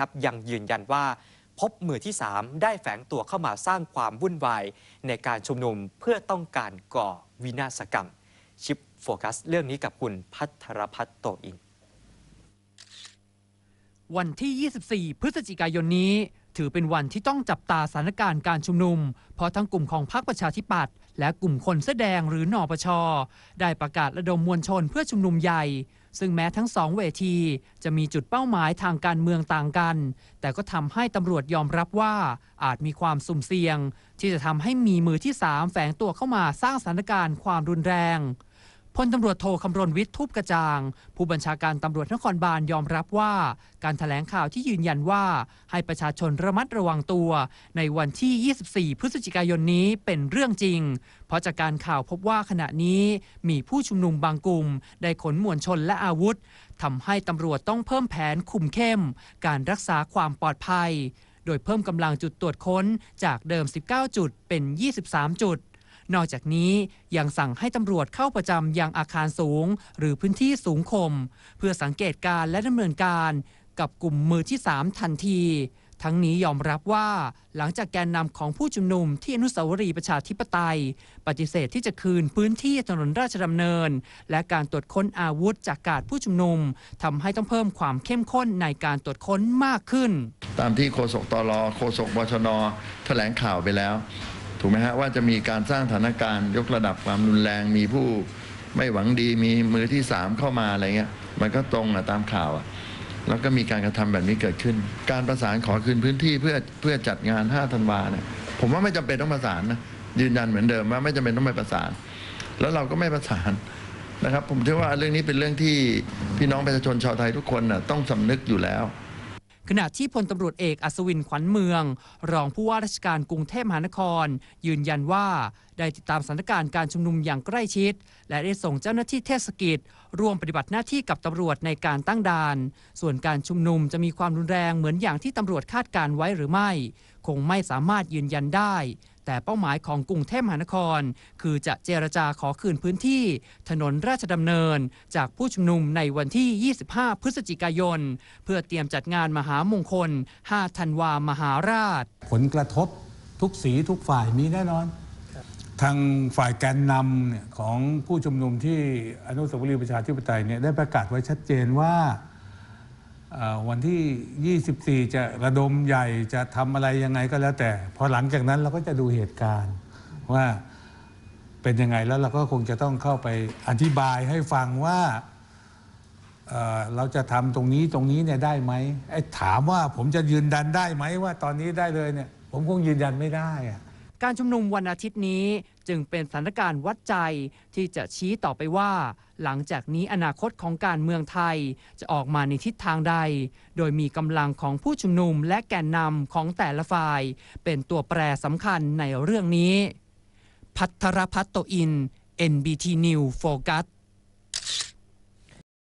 ครับยังยืนยันว่า พบมือที่ 3 ได้แฝงตัวเข้ามาสร้างความวุ่นวาย ในการชุมนุมเพื่อต้องการก่อวินาศกรรม ชิปโฟกัส เรื่องนี้กับคุณพัทรพัฒน์โตอินวันที่ 24 พฤศจิกายนนี้ ถือเป็นวันที่ต้องจับตาสถานการณ์การชุมนุม เพราะทั้งกลุ่มของพรรคประชาธิปัตย์และกลุ่มคนเสื้อแดงหรือนอปช ได้ประกาศระดมมวลชนเพื่อชุมนุมใหญ่ ซึ่งแม้ทั้งสองเวที จะมีจุดเป้าหมายทางการเมืองต่างกัน แต่ก็ทำให้ตำรวจยอมรับว่าอาจมีความสุ่มเสี่ยง ที่จะทำให้มีมือที่3แฝงตัวเข้ามาสร้างสถานการณ์ความรุนแรง พลตำรวจโทคำรณวิทย์ทุบกระจ่าง ผู้บัญชาการตำรวจนครบาลยอมรับว่า การถแถลงข่าวที่ยืนยันว่าให้ประชาชนระมัดระวังตัว ในวันที่ 24 พฤศจิกายนนี้เป็นเรื่องจริง เพราะจากการข่าวพบว่าขณะนี้มีผู้ชุมนุมบางกลุ่ม ได้ขนมวลชนและอาวุธทำให้ตำรวจต้องเพิ่มแผนคุมเข้ม การรักษาความปลอดภัย โดยเพิ่มกำลังจุดตรวจค้นจากเดิม 19 จุดเป็น 23 จุด นอกจากนี้ยังสั่งให้ตำรวจเข้าประจำยังอาคารสูง หรือพื้นที่สูงคม เพื่อสังเกตการและดำเนินการกับกลุ่มมือที่ 3 ทันที ทั้งนี้ยอมรับว่าหลังจากแกนนำของผู้ชุมนุมที่อนุสาวรีย์ประชาธิปไตย ปฏิเสธที่จะคืนพื้นที่ถนนราชดำเนิน และการตรวจค้นอาวุธจากการผู้ชุมนุมทำให้ต้องเพิ่มความเข้มข้นในการตรวจค้นมากขึ้น ตามที่โฆษกตรโฆษกบชนแถลงข่าวไปแล้ว ถูกไหมฮะว่าจะมีการสร้างสถานการณ์ ยกระดับความรุนแรงมีผู้ไม่หวังดีมีมือที่สามเข้ามาอะไรเงี้ยมันก็ตรงอะตามข่าวอะแล้วก็มีการกระทำแบบนี้เกิดขึ้น การประสานขอคืนพื้นที่เพื่อเพื่อจัดงาน 5 ธันวาเนี่ยผมว่าไม่จำเป็นต้องประสานนะยืนยันเหมือนเดิมว่าไม่จำเป็นต้องไปประสาน แล้วเราก็ไม่ประสานนะครับ ผมเชื่อว่าเรื่องนี้เป็นเรื่องที่พี่น้องประชาชนชาวไทยทุกคนน่ะต้องสำนึกอยู่แล้ว ขณะที่พลตำรวจเอกอัศวินขวัญเมือง รองผู้ว่าราชการกรุงเทพมหานคร ยืนยันว่าได้ติดตามสถานการณ์การชุมนุมอย่างใกล้ชิด และได้ส่งเจ้าหน้าที่เทศกิจ ร่วมปฏิบัติหน้าที่กับตำรวจในการตั้งด่าน ส่วนการชุมนุมจะมีความรุนแรงเหมือนอย่างที่ตำรวจคาดการไว้หรือไม่ คงไม่สามารถยืนยันได้ แต่เป้าหมายของกรุงเทพมหานคร คือจะเจรจาขอคืนพื้นที่ ถนนราชดำเนิน จากผู้ชุมนุมในวันที่ 25 พฤศจิกายน เพื่อเตรียมจัดงานมหามงคล 5 ธันวามหาราช ผลกระทบทุกสีทุกฝ่ายมีแน่นอน ทางฝ่ายแกนนำเนี่ยของผู้ชุมนุมที่อนุสาวรีย์ประชาธิปไตยเนี่ยได้ประกาศไว้ชัดเจนว่า วันที่ 24 จะระดมใหญ่จะทำอะไรยังไงก็แล้วแต่ พอหลังจากนั้นเราก็จะดูเหตุการณ์ว่าเป็นยังไงแล้วเราก็คงจะต้องเข้าไปอธิบายให้ฟังว่าเเราจะทำตรงนี้ตรงนี้เนี่ยได้ไหมไอ้ถามว่าผมจะยืนยันได้ไหมว่าตอนนี้ได้เลยเนี่ยผมคงยืนยันไม่ได้ การชุมนุมวันอาทิตย์นี้ จึงเป็นสถานการณ์วัดใจที่จะชี้ต่อไปว่า หลังจากนี้อนาคตของการเมืองไทยจะออกมาในทิศทางใด โดยมีกำลังของผู้ชุมนุมและแกนนำของแต่ละฝ่าย เป็นตัวแปรสำคัญในเรื่องนี้ พัทรพัฒน์โตอิน NBT News Focus